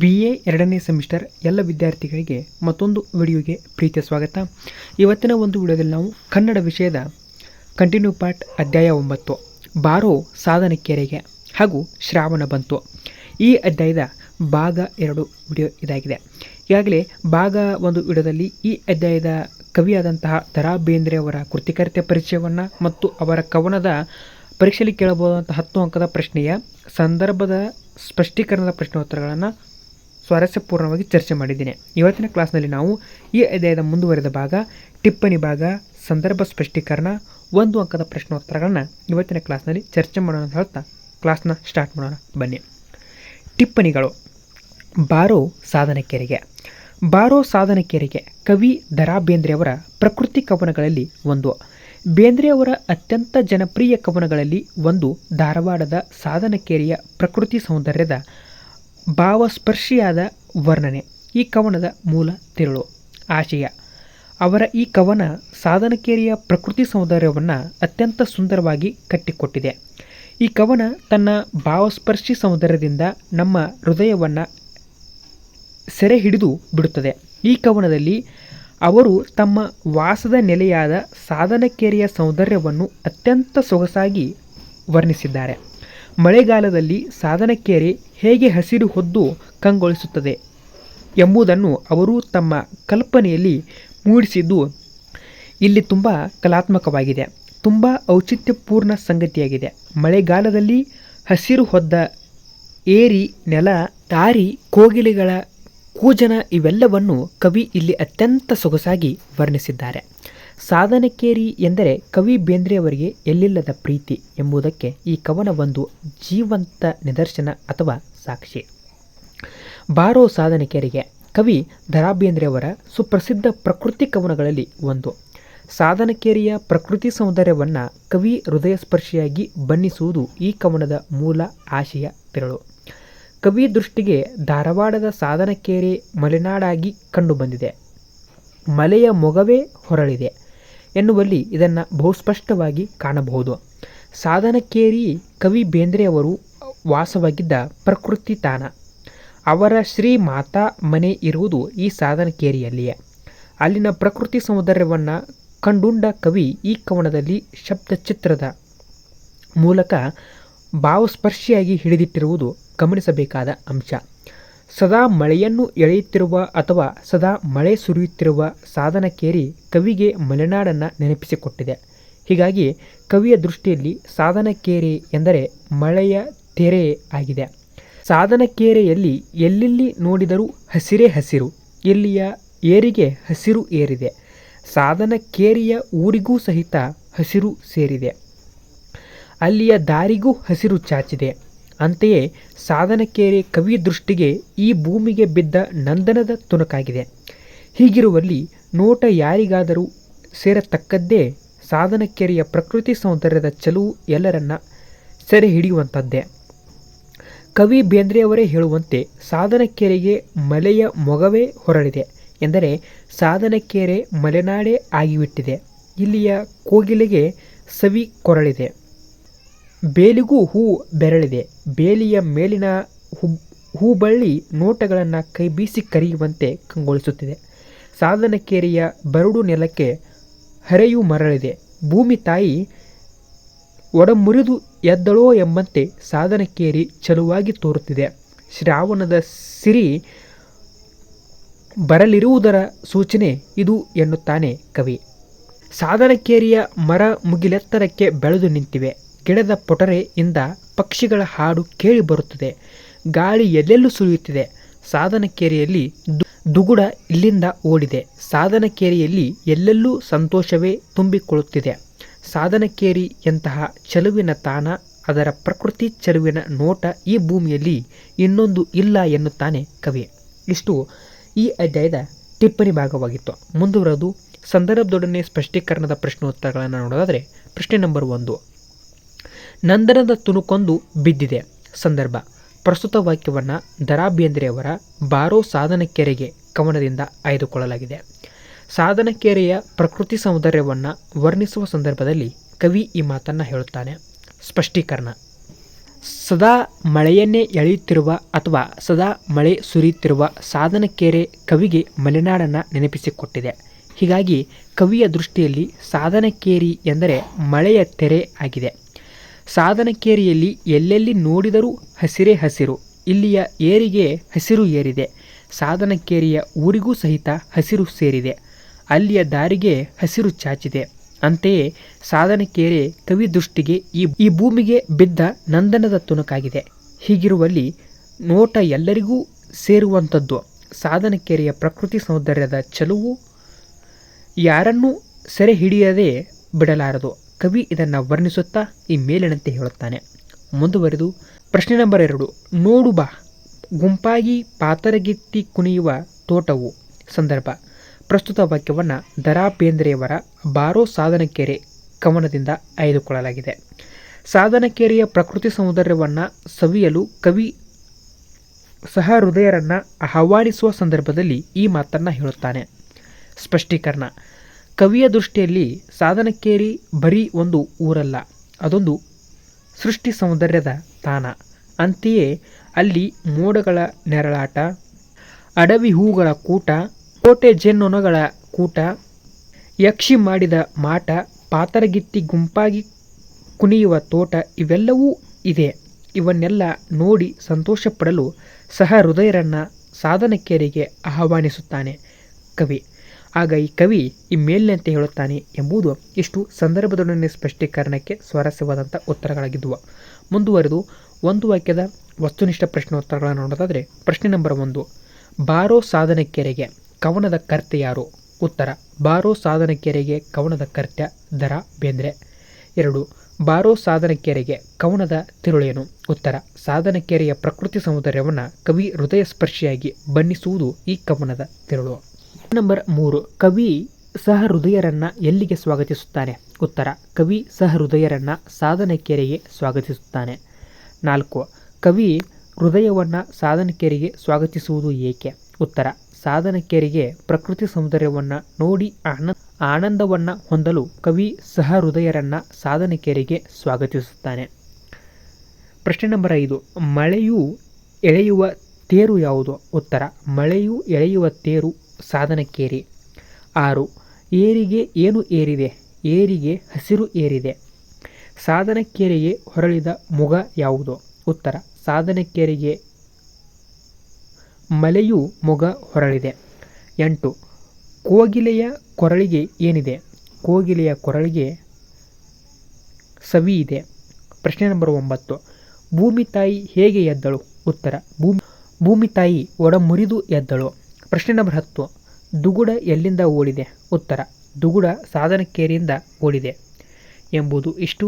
B A ಎರಡನೇ semester ಎಲ್ಲ ವಿದ್ಯಾರ್ಥಿಗಳಿಗೆ ಮತ್ತೊಂದು ವಿಡಿಯೋಗೆ ಪ್ರೀತಿಯ ಸ್ವಾಗತ. ಇವತ್ತಿನ ಒಂದು ವಿಡಿಯೋದಲ್ಲಿ ನಾವು ಕನ್ನಡ ವಿಷಯದ ಕಂಟಿನ್ಯೂ ಪಾರ್ಟ್ ಅಧ್ಯಾಯ ಒಂಬತ್ತು, ಬಾರೋ ಸಾಧನಕೆರೆಗೆ ಹಾಗೂ ಶ್ರಾವಣ ಬಂತು. ಈ ಅಧ್ಯಾಯದ ಭಾಗ ಎರಡು ವಿಡಿಯೋ ಇದಾಗಿದೆ. ಈಗಾಗಲೇ ಭಾಗ ಒಂದು ವಿಡಿಯೋದಲ್ಲಿ ಈ ಅಧ್ಯಾಯದ ಕವಿಯಾದಂತಹ ದರಾ ಬೇಂದ್ರೆ ಅವರ ಕೃತಿಕರ್ತೆ ಪರಿಚಯವನ್ನು ಮತ್ತು ಅವರ ಕವನದ ಪರೀಕ್ಷೆಯಲ್ಲಿ ಕೇಳಬಹುದಂಥ ಹತ್ತು ಅಂಕದ ಪ್ರಶ್ನೆಯ ಸಂದರ್ಭದ ಸ್ಪಷ್ಟೀಕರಣದ ಪ್ರಶ್ನೋತ್ತರಗಳನ್ನು ಸ್ವಾರಸ್ಯಪೂರ್ಣವಾಗಿ ಚರ್ಚೆ ಮಾಡಿದ್ದೇನೆ. ಇವತ್ತಿನ ಕ್ಲಾಸ್ನಲ್ಲಿ ನಾವು ಈ ಅಧ್ಯಾಯದ ಮುಂದುವರೆದ ಭಾಗ, ಟಿಪ್ಪಣಿ ಭಾಗ, ಸಂದರ್ಭ ಸ್ಪಷ್ಟೀಕರಣ, ಒಂದು ಅಂಕದ ಪ್ರಶ್ನೋತ್ತರಗಳನ್ನು ಇವತ್ತಿನ ಕ್ಲಾಸ್ನಲ್ಲಿ ಚರ್ಚೆ ಮಾಡೋಣ ಹೇಳ್ತಾ ಕ್ಲಾಸ್ನ ಸ್ಟಾರ್ಟ್ ಮಾಡೋಣ. ಬನ್ನಿ. ಟಿಪ್ಪಣಿಗಳು. ಬಾರೋ ಸಾಧನಕೆರೆಗೆ ಬಾರೋ ಸಾಧನಕೆರೆಗೆ ಕವಿ ದರಾ ಬೇಂದ್ರೆಯವರ ಪ್ರಕೃತಿ ಕವನಗಳಲ್ಲಿ ಒಂದು. ಬೇಂದ್ರೆಯವರ ಅತ್ಯಂತ ಜನಪ್ರಿಯ ಕವನಗಳಲ್ಲಿ ಒಂದು ಧಾರವಾಡದ ಸಾಧನಕೇರಿಯ ಪ್ರಕೃತಿ ಸೌಂದರ್ಯದ ಭಾವಸ್ಪರ್ಶಿಯಾದ ವರ್ಣನೆ, ಈ ಕವನದ ಮೂಲ ತಿರುಳು, ಆಶಯ. ಅವರ ಈ ಕವನ ಸಾಧನಕೇರಿಯ ಪ್ರಕೃತಿ ಸೌಂದರ್ಯವನ್ನು ಅತ್ಯಂತ ಸುಂದರವಾಗಿ ಕಟ್ಟಿಕೊಟ್ಟಿದೆ. ಈ ಕವನ ತನ್ನ ಭಾವಸ್ಪರ್ಶಿ ಸೌಂದರ್ಯದಿಂದ ನಮ್ಮ ಹೃದಯವನ್ನು ಸೆರೆ ಹಿಡಿದು ಬಿಡುತ್ತದೆ. ಈ ಕವನದಲ್ಲಿ ಅವರು ತಮ್ಮ ವಾಸದ ನೆಲೆಯಾದ ಸಾಧನಕೇರಿಯ ಸೌಂದರ್ಯವನ್ನು ಅತ್ಯಂತ ಸೊಗಸಾಗಿ ವರ್ಣಿಸಿದ್ದಾರೆ. ಮಳೆಗಾಲದಲ್ಲಿ ಸಾಧನಕೇರಿ ಹೇಗೆ ಹಸಿರು ಹೊದ್ದು ಕಂಗೊಳಿಸುತ್ತದೆ ಎಂಬುದನ್ನು ಅವರು ತಮ್ಮ ಕಲ್ಪನೆಯಲ್ಲಿ ಮೂಡಿಸಿದ್ದು ಇಲ್ಲಿ ತುಂಬ ಕಲಾತ್ಮಕವಾಗಿದೆ, ತುಂಬ ಔಚಿತ್ಯಪೂರ್ಣ ಸಂಗತಿಯಾಗಿದೆ. ಮಳೆಗಾಲದಲ್ಲಿ ಹಸಿರು ಹೊದ್ದ ಏರಿ, ನೆಲ, ದಾರಿ, ಕೋಗಿಲೆಗಳ ಕೂಜನ ಇವೆಲ್ಲವನ್ನು ಕವಿ ಇಲ್ಲಿ ಅತ್ಯಂತ ಸೊಗಸಾಗಿ ವರ್ಣಿಸಿದ್ದಾರೆ. ಸಾಧನಕೇರಿ ಎಂದರೆ ಕವಿ ಬೇಂದ್ರೆಯವರಿಗೆ ಎಲ್ಲಿಲ್ಲದ ಪ್ರೀತಿ ಎಂಬುದಕ್ಕೆ ಈ ಕವನ ಒಂದು ಜೀವಂತ ನಿದರ್ಶನ ಅಥವಾ ಸಾಕ್ಷಿ. ಬಾರೋ ಸಾಧನಕೇರಿಗೆ ಕವಿ ದರಾ ಬೇಂದ್ರೆಯವರ ಸುಪ್ರಸಿದ್ಧ ಪ್ರಕೃತಿ ಕವನಗಳಲ್ಲಿ ಒಂದು. ಸಾಧನಕೇರಿಯ ಪ್ರಕೃತಿ ಸೌಂದರ್ಯವನ್ನು ಕವಿ ಹೃದಯಸ್ಪರ್ಶಿಯಾಗಿ ಬಣ್ಣಿಸುವುದು ಈ ಕವನದ ಮೂಲ ಆಶಯ ತಿರುಳು ಕವಿ ದೃಷ್ಟಿಗೆ ಧಾರವಾಡದ ಸಾಧನಕೇರಿ ಮಲೆನಾಡಾಗಿ ಕಂಡುಬಂದಿದೆ. ಮಲೆಯ ಮೊಗವೇ ಹೊರಳಿದೆ. ಎನ್ನುವಲ್ಲಿ ಇದನ್ನು ಬಹುಸ್ಪಷ್ಟವಾಗಿ ಕಾಣಬಹುದು. ಸಾಧನಕೇರಿ ಕವಿ ಬೇಂದ್ರೆಯವರು ವಾಸವಾಗಿದ್ದ ಪ್ರಕೃತಿ ತಾಣ. ಅವರ ಶ್ರೀ ಮಾತಾ ಮನೆ ಇರುವುದು ಈ ಸಾಧನಕೇರಿಯಲ್ಲಿಯೇ ಅಲ್ಲಿನ ಪ್ರಕೃತಿ ಸೌಂದರ್ಯವನ್ನು ಕಂಡುಂಡ ಕವಿ ಈ ಕವನದಲ್ಲಿ ಶಬ್ದಚಿತ್ರದ ಮೂಲಕ ಭಾವಸ್ಪರ್ಶಿಯಾಗಿ ಹಿಡಿದಿಟ್ಟಿರುವುದು ಗಮನಿಸಬೇಕಾದ ಅಂಶ. ಸದಾ ಮಳೆಯನ್ನು ಎಳೆಯುತ್ತಿರುವ ಅಥವಾ ಸದಾ ಮಳೆ ಸುರಿಯುತ್ತಿರುವ ಸಾಧನಕೇರಿ ಕವಿಗೆ ಮಲೆನಾಡನ್ನು ನೆನಪಿಸಿಕೊಟ್ಟಿದೆ. ಹೀಗಾಗಿ ಕವಿಯ ದೃಷ್ಟಿಯಲ್ಲಿ ಸಾಧನಕೇರಿ ಎಂದರೆ ಮಳೆಯ ತೆರೆ ಆಗಿದೆ. ಸಾಧನಕೇರೆಯಲ್ಲಿ ಎಲ್ಲೆಲ್ಲಿ ನೋಡಿದರೂ ಹಸಿರೇ ಹಸಿರು ಇಲ್ಲಿಯ ಏರಿಗೆ ಹಸಿರು ಏರಿದೆ. ಸಾಧನಕೇರಿಯ ಊರಿಗೂ ಸಹಿತ ಹಸಿರು ಸೇರಿದೆ. ಅಲ್ಲಿಯ ದಾರಿಗೂ ಹಸಿರು ಚಾಚಿದೆ. ಅಂತೆಯೇ ಸಾಧನಕೇರಿ ಕವಿ ದೃಷ್ಟಿಗೆ ಈ ಭೂಮಿಗೆ ಬಿದ್ದ ನಂದನದ ತುಣುಕಾಗಿದೆ. ಹೀಗಿರುವಲ್ಲಿ ನೋಟ ಯಾರಿಗಾದರೂ ಸೇರತಕ್ಕದ್ದೇ ಸಾಧನಕೆರೆಯ ಪ್ರಕೃತಿ ಸೌಂದರ್ಯದ ಚಲುವು ಎಲ್ಲರನ್ನ ಸೆರೆ ಹಿಡಿಯುವಂಥದ್ದೇ ಕವಿ ಬೇಂದ್ರೆಯವರೇ ಹೇಳುವಂತೆ ಸಾಧನಕೆರೆಗೆ ಮಲೆಯ ಮೊಗವೇ ಹೊರಳಿದೆ ಎಂದರೆ ಸಾಧನಕೆರೆ ಮಲೆನಾಡೇ ಆಗಿಬಿಟ್ಟಿದೆ. ಇಲ್ಲಿಯ ಕೋಗಿಲೆಗೆ ಸವಿ ಕೊರಳಿದೆ. ಬೇಲಿಗೂ ಹೂ ಬೆರಳಿದೆ. ಬೇಲಿಯ ಮೇಲಿನ ಹುಬ್ ಹೂಬಳ್ಳಿ ನೋಟಗಳನ್ನು ಕೈ ಬೀಸಿ ಕರೆಯುವಂತೆ ಕಂಗೊಳಿಸುತ್ತಿದೆ. ಸಾಧನಕೇರಿಯ ಬರಡು ನೆಲಕ್ಕೆ ಹರೆಯು ಮರಳಿದೆ. ಭೂಮಿ ತಾಯಿ ಒಡಮುರಿದು ಎದ್ದಳೋ ಎಂಬಂತೆ ಸಾಧನಕೇರಿ ಚಲುವಾಗಿ ತೋರುತ್ತಿದೆ. ಶ್ರಾವಣದ ಸಿರಿ ಬರಲಿರುವುದರ ಸೂಚನೆ ಇದು ಎನ್ನುತ್ತಾನೆ ಕವಿ. ಸಾಧನಕೇರಿಯ ಮರ ಮುಗಿಲೆತ್ತರಕ್ಕೆ ಬೆಳೆದು ನಿಂತಿವೆ. ಗಿಡದ ಪೊಟರೆಯಿಂದ ಪಕ್ಷಿಗಳ ಹಾಡು ಕೇಳಿ ಬರುತ್ತದೆ. ಗಾಳಿ ಎಲ್ಲೆಲ್ಲೂ ಸುಳಿಯುತ್ತಿದೆ ಸಾಧನಕೇರಿಯಲ್ಲಿ ದುಗುಡ ಇಲ್ಲಿಂದ ಓಡಿದೆ. ಸಾಧನಕೇರಿಯಲ್ಲಿ ಎಲ್ಲೆಲ್ಲೂ ಸಂತೋಷವೇ ತುಂಬಿಕೊಳ್ಳುತ್ತಿದೆ. ಸಾಧನಕೇರಿ ಎಂತಹ ಚಲುವಿನ ತಾಣ, ಅದರ ಪ್ರಕೃತಿ ಚಲುವಿನ ನೋಟ ಈ ಭೂಮಿಯಲ್ಲಿ ಇನ್ನೊಂದು ಇಲ್ಲ ಎನ್ನುತ್ತಾನೆ ಕವಿ. ಇಷ್ಟು ಈ ಅಧ್ಯಾಯದ ಟಿಪ್ಪಣಿ ಭಾಗವಾಗಿತ್ತು. ಮುಂದುವರೆದು ಸಂದರ್ಭದೊಡನೆ ಸ್ಪಷ್ಟೀಕರಣದ ಪ್ರಶ್ನೋತ್ತರಗಳನ್ನು ನೋಡೋದಾದರೆ ಪ್ರಶ್ನೆ ನಂಬರ್ ಒಂದು. ನಂದನದ ತುಣುಕೊಂದು ಬಿದ್ದಿದೆ. ಸಂದರ್ಭ. ಪ್ರಸ್ತುತ ವಾಕ್ಯವನ್ನು ದರಾ ಬೇಂದ್ರೆಯವರ ಬಾರೋ ಸಾಧನಕೆರೆಗೆ ಕವನದಿಂದ ಆಯ್ದುಕೊಳ್ಳಲಾಗಿದೆ. ಸಾಧನಕೆರೆಯ ಪ್ರಕೃತಿ ಸೌಂದರ್ಯವನ್ನು ವರ್ಣಿಸುವ ಸಂದರ್ಭದಲ್ಲಿ ಕವಿ ಈ ಮಾತನ್ನು ಹೇಳುತ್ತಾನೆ. ಸ್ಪಷ್ಟೀಕರಣ. ಸದಾ ಮಳೆಯನ್ನೇ ಎಳೆಯುತ್ತಿರುವ ಅಥವಾ ಸದಾ ಮಳೆ ಸುರಿಯುತ್ತಿರುವ ಸಾಧನಕೆರೆ ಕವಿಗೆ ಮಲೆನಾಡನ್ನು ನೆನಪಿಸಿಕೊಟ್ಟಿದೆ. ಹೀಗಾಗಿ ಕವಿಯ ದೃಷ್ಟಿಯಲ್ಲಿ ಸಾಧನಕೇರಿ ಎಂದರೆ ಮಳೆಯ ತೆರೆ ಆಗಿದೆ. ಸಾಧನಕೇರಿಯಲ್ಲಿ ಎಲ್ಲೆಲ್ಲಿ ನೋಡಿದರೂ ಹಸಿರೇ ಹಸಿರು, ಇಲ್ಲಿಯ ಏರಿಗೆ ಹಸಿರು ಏರಿದೆ. ಸಾಧನಕೇರಿಯ ಊರಿಗೂ ಸಹಿತ ಹಸಿರು ಸೇರಿದೆ. ಅಲ್ಲಿಯ ದಾರಿಗೆ ಹಸಿರು ಚಾಚಿದೆ. ಅಂತೆಯೇ ಸಾಧನಕೇರೆ ಕವಿ ದೃಷ್ಟಿಗೆ ಈ ಈ ಭೂಮಿಗೆ ಬಿದ್ದ ನಂದನದ ತುಣುಕಾಗಿದೆ. ಹೀಗಿರುವಲ್ಲಿ ನೋಟ ಎಲ್ಲರಿಗೂ ಸೇರುವಂಥದ್ದು. ಸಾಧನಕೇರಿಯ ಪ್ರಕೃತಿ ಸೌಂದರ್ಯದ ಚಲುವು ಯಾರನ್ನೂ ಸೆರೆ ಹಿಡಿಯದೇ ಬಿಡಲಾರದು. ಕವಿ ಇದನ್ನು ವರ್ಣಿಸುತ್ತಾ ಈ ಮೇಲಿನಂತೆ ಹೇಳುತ್ತಾನೆ. ಮುಂದುವರೆದು ಪ್ರಶ್ನೆ ನಂಬರ್ ಎರಡು. ನೋಡು ಬಾ, ಗುಂಪಾಗಿ ಪಾತರಗಿತ್ತಿ ಕುಣಿಯುವ ತೋಟವು. ಸಂದರ್ಭ. ಪ್ರಸ್ತುತ ವಾಕ್ಯವನ್ನು ದರಾಪೇಂದ್ರೆಯವರ ಬಾರೋ ಸಾಧನಕೆರೆ ಕವನದಿಂದ ಆಯ್ದುಕೊಳ್ಳಲಾಗಿದೆ ಸಾಧನಕೆರೆಯ ಪ್ರಕೃತಿ ಸೌಂದರ್ಯವನ್ನು ಸವಿಯಲು ಕವಿ ಸಹ ಹೃದಯರನ್ನು ಆಹ್ವಾನಿಸುವ ಸಂದರ್ಭದಲ್ಲಿ ಈ ಮಾತನ್ನು ಹೇಳುತ್ತಾನೆ. ಸ್ಪಷ್ಟೀಕರಣ. ಕವಿಯ ದೃಷ್ಟಿಯಲ್ಲಿ ಸಾಧನಕೇರಿ ಬರೀ ಒಂದು ಊರಲ್ಲ, ಅದೊಂದು ಸೃಷ್ಟಿ ಸೌಂದರ್ಯದ ತಾಣ. ಅಂತೆಯೇ ಅಲ್ಲಿ ಮೋಡಗಳ ನೆರಳಾಟ, ಅಡವಿ ಹೂಗಳ ಕೂಟ, ಕೋಟೆ ಜೇನ್ನೊಣಗಳ ಕೂಟ, ಯಕ್ಷಿ ಮಾಡಿದ ಮಾಟ, ಪಾತರಗಿತ್ತಿ ಗುಂಪಾಗಿ ಕುಣಿಯುವ ತೋಟ ಇವೆಲ್ಲವೂ ಇದೆ. ಇವನ್ನೆಲ್ಲ ನೋಡಿ ಸಂತೋಷಪಡಲು ಸಹ ಹೃದಯರನ್ನು ಸಾಧನಕೇರಿಗೆ ಆಹ್ವಾನಿಸುತ್ತಾನೆ ಕವಿ. ಆಗ ಈ ಕವಿ ಈ ಮೇಲಿನಂತೆ ಹೇಳುತ್ತಾನೆ ಎಂಬುದು ಇಷ್ಟು ಸಂದರ್ಭದೊಡನೆ ಸ್ಪಷ್ಟೀಕರಣಕ್ಕೆ ಸ್ವಾರಸ್ಯವಾದಂಥ ಉತ್ತರಗಳಾಗಿದ್ದುವ. ಮುಂದುವರೆದು ಒಂದು ವಾಕ್ಯದ ವಸ್ತುನಿಷ್ಠ ಪ್ರಶ್ನೋತ್ತರಗಳನ್ನು ನೋಡೋದಾದರೆ ಪ್ರಶ್ನೆ ನಂಬರ್ ಒಂದು, ಬಾರೋ ಸಾಧನಕೆರೆಗೆ ಕವನದ ಕರ್ತೆ ಯಾರು? ಉತ್ತರ, ಬಾರೋ ಸಾಧನಕೆರೆಗೆ ಕವನದ ಕರ್ತ್ಯ ದರ ಬೇಂದ್ರೆ. ಎರಡು, ಬಾರೋ ಸಾಧನಕೆರೆಗೆ ಕವನದ ತಿರುಳೇನು? ಉತ್ತರ ಸಾಧನಕೆರೆಯ ಪ್ರಕೃತಿ ಸೌಂದರ್ಯವನ್ನು ಕವಿ ಹೃದಯ ಸ್ಪರ್ಶಿಯಾಗಿ ಬಣ್ಣಿಸುವುದು ಈ ಕವನದ ತಿರುಳು. ನಂಬರ್ ಮೂರು, ಕವಿ ಸಹ ಹೃದಯರನ್ನ ಎಲ್ಲಿಗೆ ಸ್ವಾಗತಿಸುತ್ತಾನೆ? ಉತ್ತರ, ಕವಿ ಸಹ ಹೃದಯರನ್ನ ಸಾಧನಕೆರೆಗೆ ಸ್ವಾಗತಿಸುತ್ತಾನೆ. ನಾಲ್ಕು, ಕವಿ ಹೃದಯವನ್ನು ಸಾಧನಕೆರೆಗೆ ಸ್ವಾಗತಿಸುವುದು ಏಕೆ? ಉತ್ತರ, ಸಾಧನಕೆರೆಗೆ ಪ್ರಕೃತಿ ಸೌಂದರ್ಯವನ್ನು ನೋಡಿ ಆನ, ಆನಂದವನ್ನು ಹೊಂದಲು ಕವಿ ಸಹ ಹೃದಯರನ್ನ ಸಾಧನಕೆರೆಗೆ ಸ್ವಾಗತಿಸುತ್ತಾನೆ. ಪ್ರಶ್ನೆ ನಂಬರ್ ಐದು, ಮಳೆಯು ಎಳೆಯುವ ತೇರು ಯಾವುದು? ಉತ್ತರ, ಮಳೆಯು ಎಳೆಯುವ ತೇರು ಸಾಧನಕೇರಿ ಆರು, ಏರಿಗೆ ಏನು ಏರಿದೆ? ಏರಿಗೆ ಹಸಿರು ಏರಿದೆ. ಸಾಧನಕ್ಕೇರಿಗೆ ಹೊರಳಿದ ಮುಗ ಯಾವುದು? ಉತ್ತರ, ಸಾಧನಕ್ಕೇರಿಗೆ ಮಲೆಯು ಮೊಗ ಹೊರಳಿದೆ. ಎಂಟು, ಕೋಗಿಲೆಯ ಕೊರಳಿಗೆ ಏನಿದೆ? ಕೋಗಿಲೆಯ ಕೊರಳಿಗೆ ಸವಿ ಇದೆ. ಪ್ರಶ್ನೆ ನಂಬರ್ ಒಂಬತ್ತು, ಭೂಮಿ ತಾಯಿ ಹೇಗೆ ಎದ್ದಳು? ಉತ್ತರ, ಭೂಮಿ ಭೂಮಿ ತಾಯಿ ಒಡಮುರಿದು ಎದ್ದಳು. ಪ್ರಶ್ನೆ ನಂಬರ್ ಹತ್ತು. ದುಗುಡ ಎಲ್ಲಿಂದ ಓಡಿದೆ? ಉತ್ತರ, ದುಗುಡ ಸಾಧನಕೇರಿಯಿಂದ ಓಡಿದೆ ಎಂಬುದು ಇಷ್ಟು.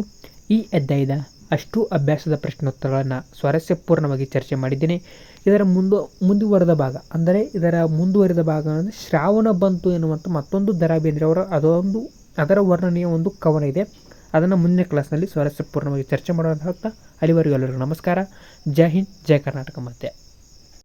ಈ ಅಧ್ಯಾಯದ ಅಷ್ಟು ಅಭ್ಯಾಸದ ಪ್ರಶ್ನೋತ್ತರಗಳನ್ನು ಸ್ವಾರಸ್ಯಪೂರ್ಣವಾಗಿ ಚರ್ಚೆ ಮಾಡಿದ್ದೇನೆ. ಇದರ ಮುಂದು, ಮುಂದುವರೆದ ಭಾಗ, ಅಂದರೆ ಇದರ ಮುಂದುವರೆದ ಭಾಗ ಅಂದರೆ ಶ್ರಾವಣ ಬಂತು ಎನ್ನುವಂಥ ಮತ್ತೊಂದು ದರ ಬೇಂದ್ರೆ ಅವರ ಅದೊಂದು, ಅದರ ವರ್ಣನೆಯ ಒಂದು ಕವನ ಇದೆ. ಅದನ್ನು ಮುಂದಿನ ಕ್ಲಾಸ್ನಲ್ಲಿ ಸ್ವಾರಸ್ಯಪೂರ್ಣವಾಗಿ ಚರ್ಚೆ ಅಂತ ಅಲ್ಲಿವರೆಗೂ ಎಲ್ಲರಿಗೂ ನಮಸ್ಕಾರ. ಜೈ ಹಿಂದ್, ಜೈ ಕರ್ನಾಟಕ ಮತ್ತೆ